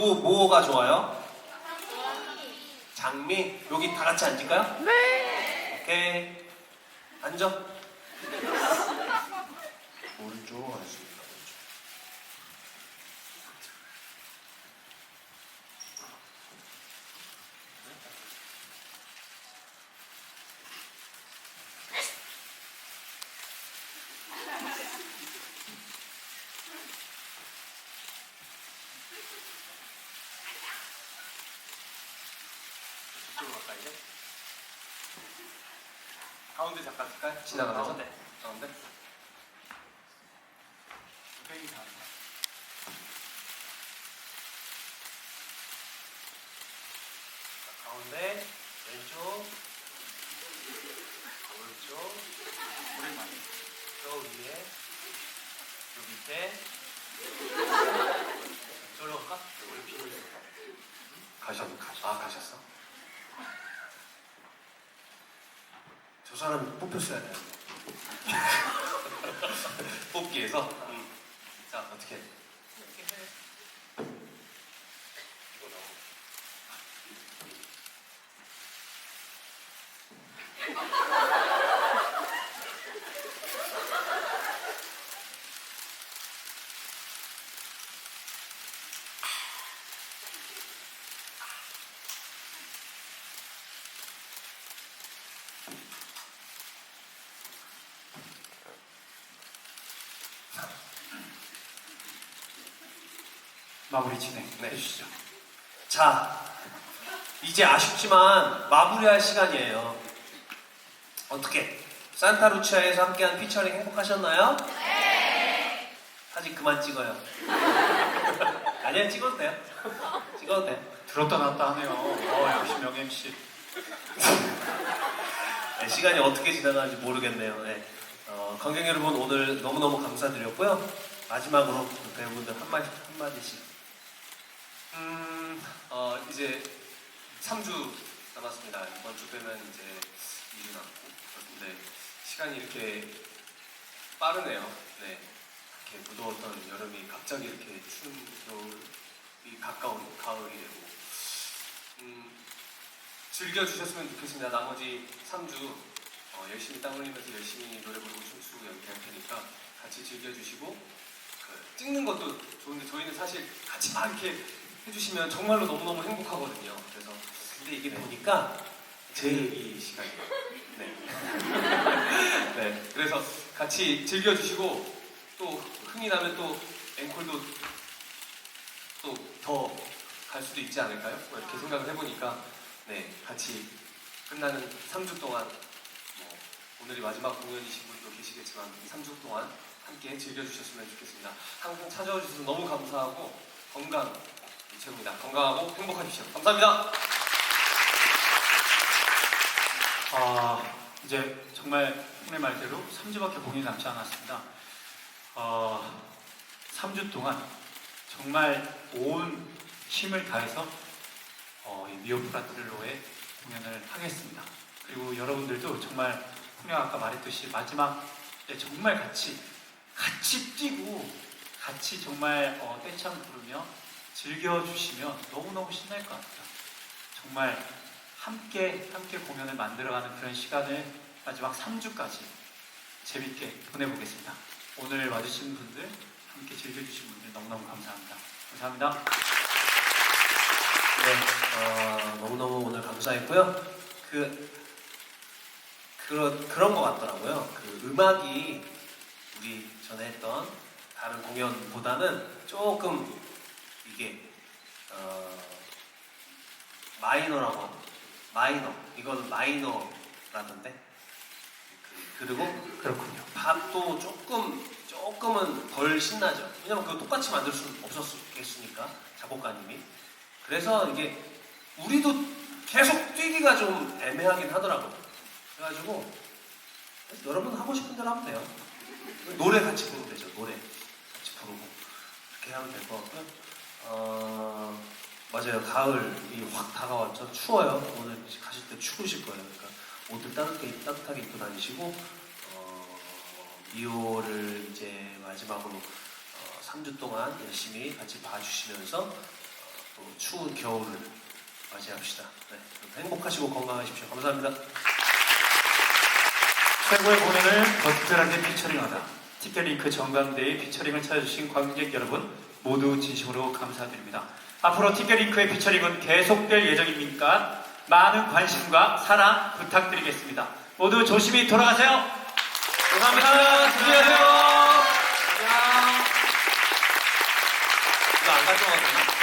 뭐, 뭐가 좋아요? 장미? 여기 다 같이 앉을까요? 네. 오케이. 앉아. 오른쪽 앉습니다. 오른쪽. 이쪽으로 갈까 이제? 가운데 잠깐 쓸까요? 지나가면서? 가운데. 가운데? 뺑이 다. 자, 가운데 왼쪽 오른쪽 오랜만에. 저 위에 저 밑에 저로 갈까? 우리 비고 있어 가셨, 아 가셨어? 사람 뽑혔어야 돼. 뽑기에서? 음. 자 어떻게 마무리 진행 네. 해주시죠. 자, 이제 아쉽지만 마무리할 시간이에요. 어떻게? 산타루치아에서 함께한 피처링 행복하셨나요? 네. 사진 그만 찍어요. 아니야, 찍어도 돼요. 찍어도 돼. 들었다 놨다 하네요. 어, 역시 명 MC. 네, 시간이 어떻게 지나가는지 모르겠네요. 네. 어, 관객 여러분 오늘 너무너무 감사드렸고요. 마지막으로 배우분들 한마디, 한마디씩. 음, 어, 이제 3주 남았습니다. 이번 주 빼면 이제 2주 남고. 그런데 시간이 이렇게 빠르네요. 네. 이렇게 무더웠던 여름이 갑자기 이렇게 추운 겨울이 가까운 가을이 되고. 음, 즐겨주셨으면 좋겠습니다. 나머지 3주 어, 열심히 땀 흘리면서 열심히 노래 부르고 춤추고 연기할 테니까 같이 즐겨주시고 그, 찍는 것도 좋은데 저희는 사실 같이 막 이렇게 해주시면 정말로 너무너무 행복하거든요. 그래서 근데 이게 보니까 제일 이 시간이에요. 네. 네. 그래서 같이 즐겨주시고 또 흥이 나면 또 앵콜도 또 더 갈 수도 있지 않을까요? 뭐 이렇게 생각을 해보니까 네 같이 끝나는 3주 동안 뭐 오늘이 마지막 공연이신 분도 계시겠지만 3주 동안 함께 즐겨주셨으면 좋겠습니다. 항상 찾아와 주셔서 너무 감사하고 건강 최고입니다. 건강하고 행복하십시오. 감사합니다. 아, 이제 정말 형의 말대로 3주밖에 공연이 남지 않았습니다. 어, 3주 동안 정말 온 힘을 다해서 어, 이 미오프라트로의 공연을 하겠습니다. 그리고 여러분들도 정말 형님 아까 말했듯이 마지막에 정말 같이 같이 뛰고 같이 정말 어, 떼창 부르며 즐겨주시면 너무너무 신날 것 같아요. 정말 함께 함께 공연을 만들어가는 그런 시간을 마지막 3주까지 재밌게 보내보겠습니다. 오늘 와주신 분들, 함께 즐겨주신 분들 너무너무 감사합니다. 감사합니다. 네, 어, 너무너무 오늘 감사했고요. 그, 그런, 그런 것 같더라고요. 그 음악이 우리 전에 했던 다른 공연보다는 조금 이게, 어, 마이너라고 하나? 마이너. 이거는 마이너라던데. 그, 그리고 그렇군요. 밥도 조금 조금은 덜 신나죠. 왜냐면 그거 똑같이 만들 수는 없었겠으니까 작곡가님이. 그래서 이게 우리도 계속 뛰기가 좀 애매하긴 하더라고요. 그래가지고 여러분 하고 싶은 대로 하면 돼요. 노래 같이 부르면 되죠. 노래 같이 부르고 그렇게 하면 될 것 같고요. 어, 맞아요. 가을이 확 다가왔죠. 추워요. 오늘 가실 때 추우실 거예요. 그러니까 옷들 따뜻하게, 따뜻하게 입고 다니시고 어, 미호를 이제 마지막으로 어, 3주 동안 열심히 같이 봐주시면서 어, 또 추운 겨울을 맞이합시다. 네, 행복하시고 건강하십시오. 감사합니다. 최고의 공연을 버틀하게 피처링하다. 티켓링크 정강대의 피처링을 찾아주신 관객 여러분 모두 진심으로 감사드립니다. 앞으로 티켓링크의 피처링은 계속될 예정이니까 많은 관심과 사랑 부탁드리겠습니다. 모두 조심히 돌아가세요. 감사합니다. 조심하세요. 안녕. 이거 안 가져가도?